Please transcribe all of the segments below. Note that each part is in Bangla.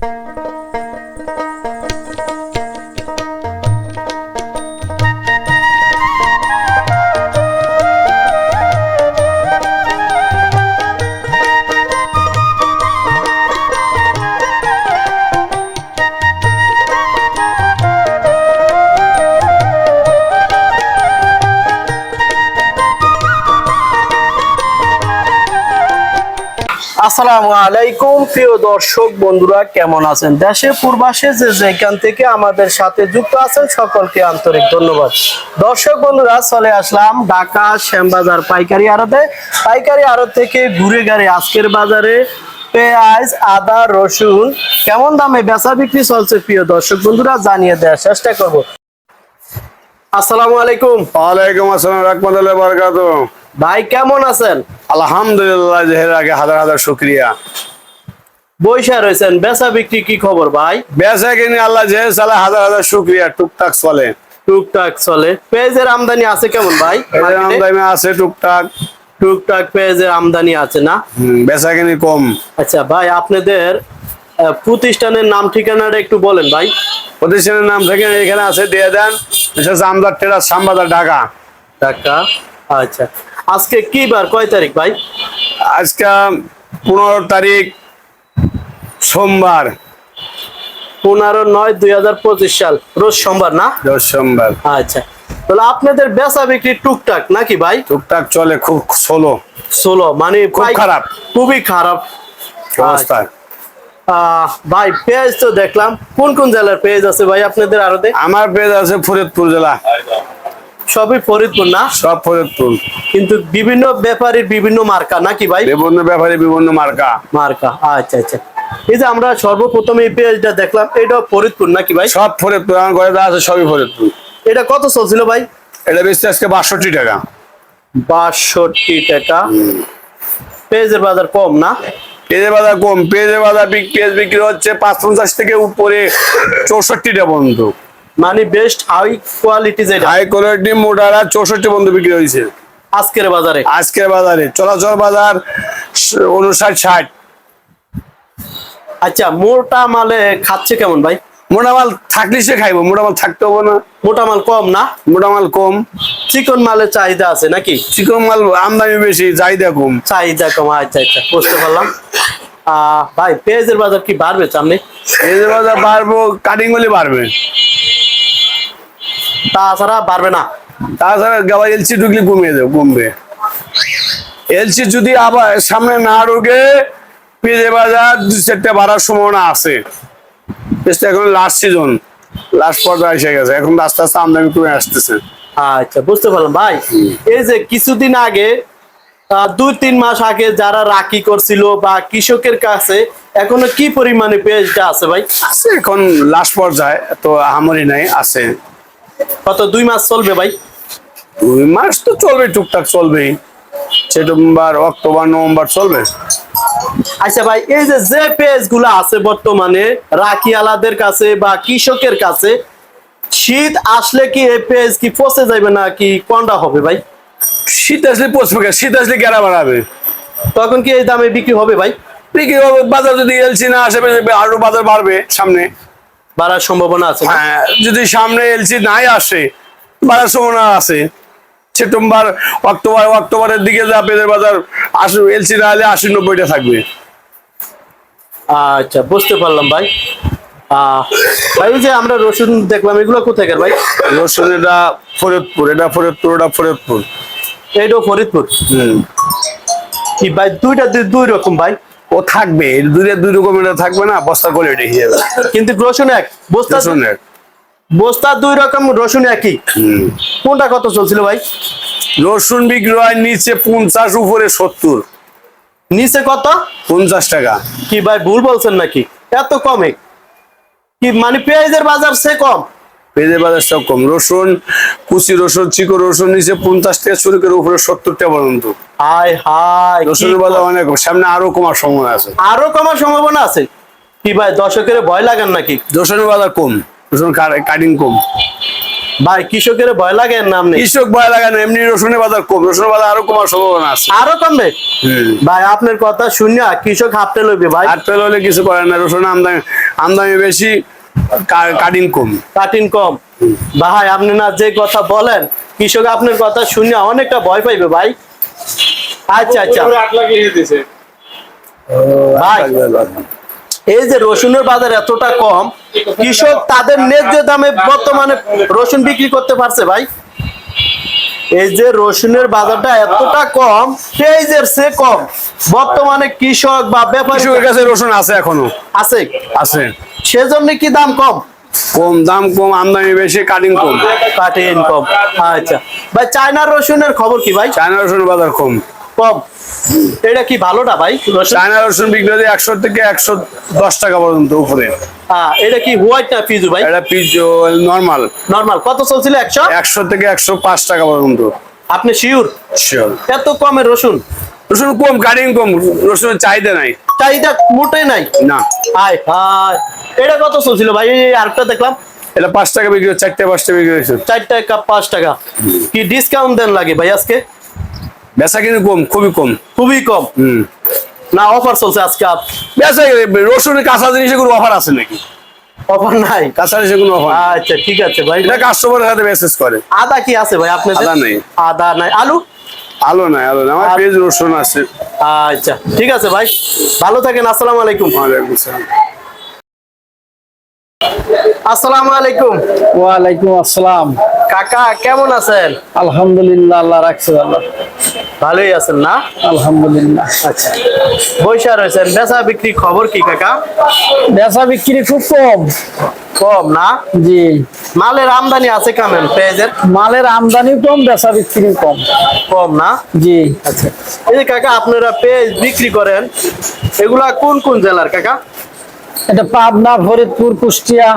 Música আসসালামু আলাইকুম, প্রিয় দর্শক বন্ধুরা, কেমন আছেন? দেশে, পূর্বাসে যে যেখান থেকে আমাদের সাথে যুক্ত আছেন, সকলকে আন্তরিক ধন্যবাদ। দর্শক বন্ধুরা, চলে আসলাম ঢাকা শ্যামবাজার পাইকারি আড়তে। পাইকারি আড়ত থেকে ঘুরে গাড়ি আজকের বাজারে পেঁয়াজ, আদা, রসুন, কেমন দামে বেচা বিক্রি চলছে, প্রিয় দর্শক বন্ধুরা, জানিয়ে দেওয়ার চেষ্টা করব। আসসালামু আলাইকুম। ওয়ালাইকুম আসসালাম, রহমতুল্লাহ বরকাত ভাই কেমন আছেন? আলহামদুলিল্লাহ জেহের আগে হাজার হাজার শুক্রিয়া। বৈশা রয়েছেন বেচা বিক্রি কি খবর ভাই? বেসা কিনে আল্লাহ জেহে সালা হাজার হাজার শুক্রিয়া টুকটাক চলে। টুকটাক চলে। পেঁয়াজের আমদানি আছে কেমন ভাই? আমদানি আছে টুকটাক। টুকটাক পেঁয়াজের আমদানি আছে না? বেচা কিনি কম। আচ্ছা ভাই আপনাদের প্রতিষ্ঠানের নাম ঠিকানাটা একটু বলেন ভাই। প্রতিষ্ঠানের নাম থেকে এখানে আছে দিয়ে দেন। বিশেষ আমদার টেরা শ্যামবাজার ঢাকা। ঢাকা। আচ্ছা। আজকে কি বার? কয় তারিখ ভাই? আজকে পনেরো তারিখ সোমবার। পনেরো নয় দুই হাজার পঁচিশ সাল। রোজ সোমবার না? দশ সোমবার। আচ্ছা। তাহলে আপনাদের বেচা বিক্রি টুকটাক নাকি ভাই? টুকটাক চলে খুব ষোলো। ষোলো মানে খুব খারাপ। খুবই খারাপ। অবস্থা? আহ, ভাই পেঁয়াজ তো দেখলাম। কোন কোন জেলার পেঁয়াজ আছে ভাই আপনাদের আরতে আমার পেজ আছে ফরিদপুর জেলা। সবই ফরিদপুর না? সব ফরিদপুর। কিন্তু বিভিন্ন ব্যাপারীর বিভিন্ন মার্কা নাকি ভাই? বিভিন্ন ব্যাপারে বিভিন্ন মার্কা। মার্কা আচ্ছা আচ্ছা। এই যে আমরা সর্বপ্রথম এই পেঁয়াজটা দেখলাম এটা ফরিদপুর নাকি ভাই? সব ফরিদপুর আমার ঘরে যা আছে সবই ফরিদপুর। এটা কত চলছিল ভাই? এটা বেশি আজকে বাষট্টি টাকা। বাষট্টি টাকা। পেঁয়াজের বাজার কম না? পেঁয়াজের বাজার কম। পেঁয়াজের বাজার পেঁয়াজ বিক্রি হচ্ছে পাঁচ পঞ্চাশ থেকে উপরে চৌষট্টিটা পর্যন্ত। মানে বেস্ট হাই কোয়ালিটি যেটা। হাই কোয়ালিটি মোটারা চৌষট্টি পর্যন্ত বিক্রি হয়েছে। আজকের বাজারে। আজকের বাজারে। চলাচল বাজার উনষাট ষাট। আচ্ছা মোটা মালে খাচ্ছে কেমন ভাই? মোটা মাল থাকলে সে খাইবো মোটা মাল থাকতে হবে না। মোটা মাল কম না? মোটা মাল কম। চিকন মালের চাহিদা আছে নাকি? চিকন মাল আমদানি বেশি চাহিদা কম। চাহিদা কম আচ্ছা আচ্ছা বুঝতে পারলাম। আহ ভাই পেঁয়াজের বাজার কি বাড়বে সামনে? পেঁয়াজের বাজার বাড়বো কাটিং হলে বাড়বে। তাছাড়া বাড়বে না। তাছাড়া গাবা এলসি ঢুকলে কমিয়ে দেবে কমবে এলসি যদি আবার সামনে না ঢুকে পেঁয়াজের বাজার দু চারটে বাড়ার সম্ভাবনা আছে। এখন লাস্ট সিজন লাস্ট পর্যায়ে এসে গেছে এখন আস্তে আস্তে আমদানি কমে আসতেছে। আচ্ছা বুঝতে পারলাম ভাই। এই যে কিছুদিন আগে দুই তিন মাস আগে যারা রাখি করছিল বা কৃষকের কাছে এখনও কি পরিমাণে পেঁয়াজটা আছে ভাই? আছে এখন লাস্ট পর্যায়ে তো আমারই নাই আছে। কত দুই মাস চলবে ভাই? দুই মাস তো চলবে টুকটাক চলবেই সেপ্টেম্বর অক্টোবর নভেম্বর চলবে। আচ্ছা ভাই এই যে যে পেঁয়াজগুলো আছে বর্তমানে রাখি আলাদের কাছে বা কৃষকের কাছে শীত আসলে কি এই পেজ কি পচে যাবে না কি কোনটা হবে ভাই? শীত আসলে পচবে শীত আসলে গেরা বাড়াবে তখন কি এই দামে বিক্রি হবে ভাই? বিক্রি হবে বাজার যদি এলসি না আসে আরও বাজার বাড়বে সামনে। বাড়ার সম্ভাবনা আছে হ্যাঁ যদি সামনে এলসি নাই আসে বাড়ার সম্ভাবনা আছে। সেপ্টেম্বর অক্টোবর অক্টোবরের দিকে যা পেঁয়াজের বাজার আশি এলসি না হলে আশি নব্বইটা থাকবে। আচ্ছা বুঝতে পারলাম ভাই। আহ, ভাই যে আমরা রসুন দেখলাম এগুলো কোথায় ভাই? রসুন এটা ফরিদপুর এটা ফরিদপুর এটা ফরিদপুর। এইটাও ফরিদপুর? হুম। কি ভাই দুইটা দুই- দুই রকম ভাই। ও থাকবে দুইটা দুই রকমের থাকবে না বস্তা করে রেখে যাবে কিন্তু রসুন এক বস্তা রসুন এক। বস্তা দুই রকম রসুন একই? কোনটা কত চলছিল ভাই? রসুন বিক্রি হয় নিচে পঞ্চাশ উপরে সত্তর। নিচে কত? পঞ্চাশ টাকা। কি ভাই ভুল বলছেন নাকি? এত কমে। কি মানে পেঁয়াজের বাজার সে কম? পেঁয়াজের বাজার সব কম। রসুন কুচি রসুন চিকো রসুন নিচে পঞ্চাশ টাকা শুরু করে উপরে সত্তর টাকা পর্যন্ত। হাই হাই কি রসুনের বাজার অনেক। সামনে আরও কমার সময় আছে। আরও কমার সম্ভাবনা আছে? কি ভাই দর্শকের ভয় লাগান নাকি? রসুনের বাজার কম। রসুন কাটিং কম। ভাই কৃষকের ভয় লাগে নাম নেই। কৃষক ভয় লাগে না এমনি রসুনের বাজার কম। রসুনের বাজার আরও কমার সম্ভাবনা আছে। আরও কমবে? ভাই আপনার কথা শুনিয়া কৃষক হাফতে লইবে ভাই। আর তেল হলে কিছু করে না রসুন আমদানি আমদানি বেশি। কাটিং কম। কাটিং কম। ভাই আপনি না যে কথা বলেন কৃষক আপনার কথা শুনে অনেকটা ভয় পাইবে ভাই। আচ্ছা আচ্ছা। ভাই এই যে রসুনের বাজার এতটা কম কৃষক তাদের ন্যায্য দামে বর্তমানে রসুন বিক্রি করতে পারছে ভাই। এই যে রসুনের বাজারটা এতটা কম পেঁয়াজের সে কম। বর্তমানে কৃষক বা ব্যাপারী কৃষকের কাছে রসুন আছে এখনও। আছে? আছে। সেজন্য কি দাম কম? কম দাম কম আমদানি বেশি কাটিং কম। কাটে ইনকম আচ্ছা। ভাই চায়নার রসুনের খবর কি ভাই? চায়না রসুন বাজার কম। কম। এটা কি ভালোটা ভাই চায়না রসুন বিক্রি একশো থেকে একশো দশ টাকা পর্যন্ত উপরে। এটা কি হোয়াইট না পিজু ভাই? এটা পিস নর্মাল নর্মাল কত চলছিল একশো? একশো থেকে একশো পাঁচ টাকা পর্যন্ত। আপনি শিওর Sure. এত কমে রসুন? রসুন কম কাটিং কম রসুনের চাহিদা নাই। চাহিদা মোটেই নাই? না। হাই হাই এটা কত চলছিল ভাই? আরেকটা দেখলাম। এটা পাঁচ টাকা বিক্রি চারটে পাঁচটা বিক্রি হয়েছে। চার টাকা পাঁচ টাকা। কি ডিসকাউন্ট দেন লাগে ভাই আজকে? বেচা কিন্তু কম খুবই কম। খুবই কম। হম। না অফার চলছে আজকে বেচা রসুনের কাঁচা জিনিসে কোনো অফার আছে নাকি? অফার নাই। কাঁচা জিনিসে কোনো অফার আচ্ছা ঠিক আছে ভাই। এটা কাস্টমারের সাথে মেসেজ করে। আদা কি আছে ভাই আপনাদের আদা নেই। আদা নাই। আলু? আলো নাই আলো নাই। আমার পেজ রসুন আছে। আচ্ছা ঠিক আছে ভাই। ভালো থাকেন আসসালামু আলাইকুম। ওয়ালাইকুম আসসালাম। আসসালামু আলাইকুম। ওয়ালাইকুম আসসালাম। কাকা কেমন আছেন? আলহামদুলিল্লাহ আল্লাহ রাখছে আল্লাহ ভালোই আছেন না? আলহামদুলিল্লাহ। আচ্ছা। বৈশা রয়েছেন। বেচা বিক্রি খবর কি কাকা? বেচা বিক্রি খুব কম। কম না? জি। মালের আমদানি আছে কেমন? পেঁয়াজের? মালের আমদানি কম বেচা বিক্রি কম। কম না? জি। আচ্ছা। এই যে কাকা আপনারা পেঁয়াজ বিক্রি করেন এগুলা কোন কোন জেলার কাকা? এটা পাবনা ফরিদপুর কুষ্টিয়া।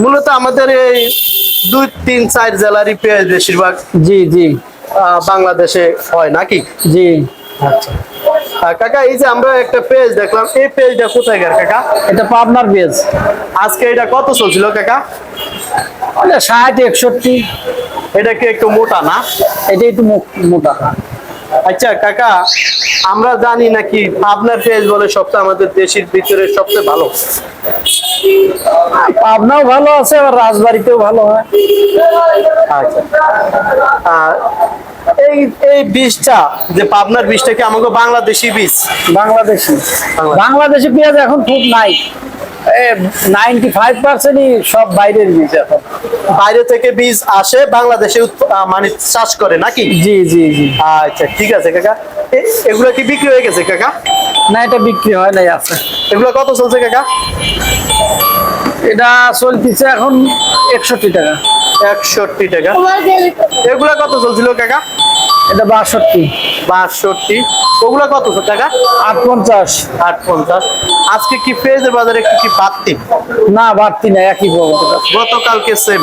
মূলত আমাদের এই দুই তিন চার জেলারই পেঁয়াজ বেশিরভাগ। জি জি। বাংলাদেশে হয় নাকি? জি। আচ্ছা। কাকা এই যে আমরা একটা পেজ দেখলাম এই পেজটা কোথায় গেল কাকা? এটা পাবনার পেজ। আজকে এটা কত চলছিল কাকা? ষাট একষট্টি। এটা কি একটু মোটা না? এটা একটু মোটা। আচ্ছা কাকা আমরা জানি নাকি আপনার পেজ বলে সবচেয়ে আমাদের দেশের ভিতরে সবচেয়ে ভালো। পাবনাও ভালো আছে আবার রাজবাড়িতেও ভালো হয়। আচ্ছা। এই এই বীজটা যে পাবনার বীজটা কি আমাকে বাংলাদেশি বীজ? বাংলাদেশি। বাংলাদেশি। বাংলাদেশি পেঁয়াজ এখন খুব নাই। নাইনটি ফাইভ পার্সেন্টই সব বাইরের বীজ এখন। বাইরে থেকে বীজ আসে বাংলাদেশে মানে চাষ করে নাকি? জি জি জি। আচ্ছা ঠিক আছে কাকা। এগুলো কি বিক্রি হয়ে গেছে কাকা? না এটা বিক্রি হয় নাই আছে। এগুলো কত চলছে কাকা? এটা চলতেছে এখন একষট্টি টাকা। একষট্টি টাকা। এগুলা কত চলছিল কাকা? এটা বাষট্টি। বাষট্টি। ওগুলা কত টাকা? আট পঞ্চাশ আট পঞ্চাশ আজকে কি পেঁয়াজের বাজারে একটু কি বাড়তি? না বাড়তি না একই গতকালকে সেম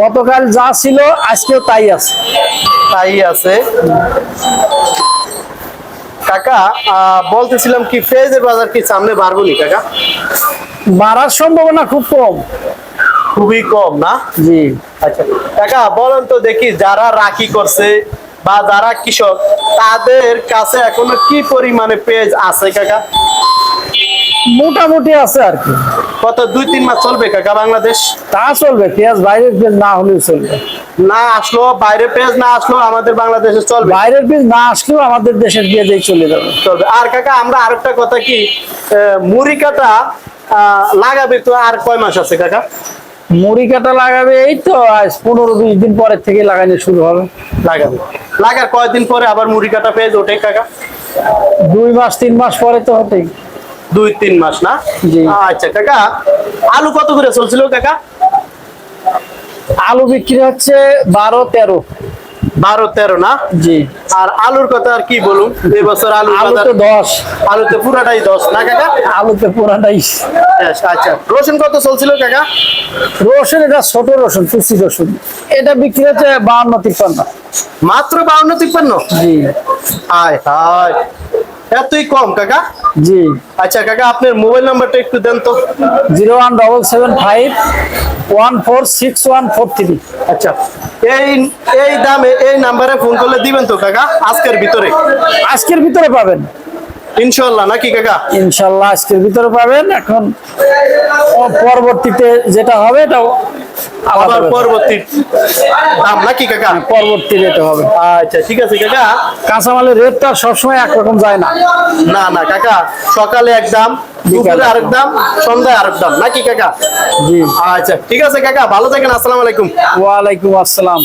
গতকাল যা ছিল আজকেও তাই আছে। তাই আছে। কাকা বলতেছিলাম কি পেঁয়াজের বাজার কি সামনে বাড়বো নি কাকা? বাড়ার সম্ভাবনা খুব কম। খুবই কম না? জি। আচ্ছা কাকা বলেন তো দেখি যারা রাখি করছে বা যারা কৃষক তাদের কাছে এখনও কি পরিমাণে পেজ আছে কাকা? মোটামুটি আছে আর কি। কত দুই তিন মাস চলবে কাকা বাংলাদেশ? তা চলবে পেঁয়াজ বাইরের পেঁয়াজ না হলেও চলবে। না আসলো বাইরে পেঁয়াজ না আসলো আমাদের বাংলাদেশে চলবে। বাইরের পেঁয়াজ না আসলেও আমাদের দেশের পেঁয়াজেই চলে যাবে। চলবে। আর কাকা আমরা আরেকটা কথা কি মুড়ি কাটা লাগাবে তো আর কয় মাস আছে কাকা? মুড়ি কাটা লাগাবে এই তো আজ পনেরো বিশ দিন পরের থেকে লাগানো শুরু হবে লাগাবে। লাগার কয়েকদিন পরে আবার মুড়ি কাটা পেঁয়াজ ওঠে কাকা? দুই মাস তিন মাস পরে তো হতেই দুই তিন মাস না? আচ্ছা কাকা আলু কত করে চলছিল কাকা? আলু বিক্রি হচ্ছে বারো তেরো। বারো তেরো না? জি। আর আলুর কথা আর কি বলুন এবছর আলু আলুতে দশ। আলুতে পুরাটাই দশ না কাকা? আলুতে পুরাটাই। আচ্ছা। রসুন কত চলছিল কাকা? রসুন এটা ছোট রসুন পুষ্টি রসুন। এটা বিক্রি হচ্ছে বাউন্ন তিপ্পান্ন। মাত্র বাউন্ন তিপ্পান্ন? জি। আয় হায়। এতই কম কাকা? জি। আচ্ছা কাকা আপনার মোবাইল নাম্বারটা একটু দেন তো। Zero one double seven five one four six one four three. আচ্ছা এই এই দামে এই নাম্বারে ফোন করলে দিবেন তো কাকা আজকের ভিতরে? আজকের ভিতরে পাবেন। ইনশাল্লাহ নাকি কাকা? ইনশাল্লাহ আজকের ভিতরে পাবেন। এখন পরবর্তীতে যেটা হবে এটা আবার পরবর্তী দাম নাকি কাকা? পরবর্তী রেটে হবে। আচ্ছা ঠিক আছে কাকা। কাঁচামালের রেটটা সবসময় একরকম যায় না। না না কাকা সকালে এক দাম দুপুরে আরেক দাম সন্ধ্যায় আরেক দাম নাকি কাকা? জি। আচ্ছা ঠিক আছে কাকা ভালো থাকেন আসসালামু আলাইকুম। ওয়ালাইকুম আসসালাম।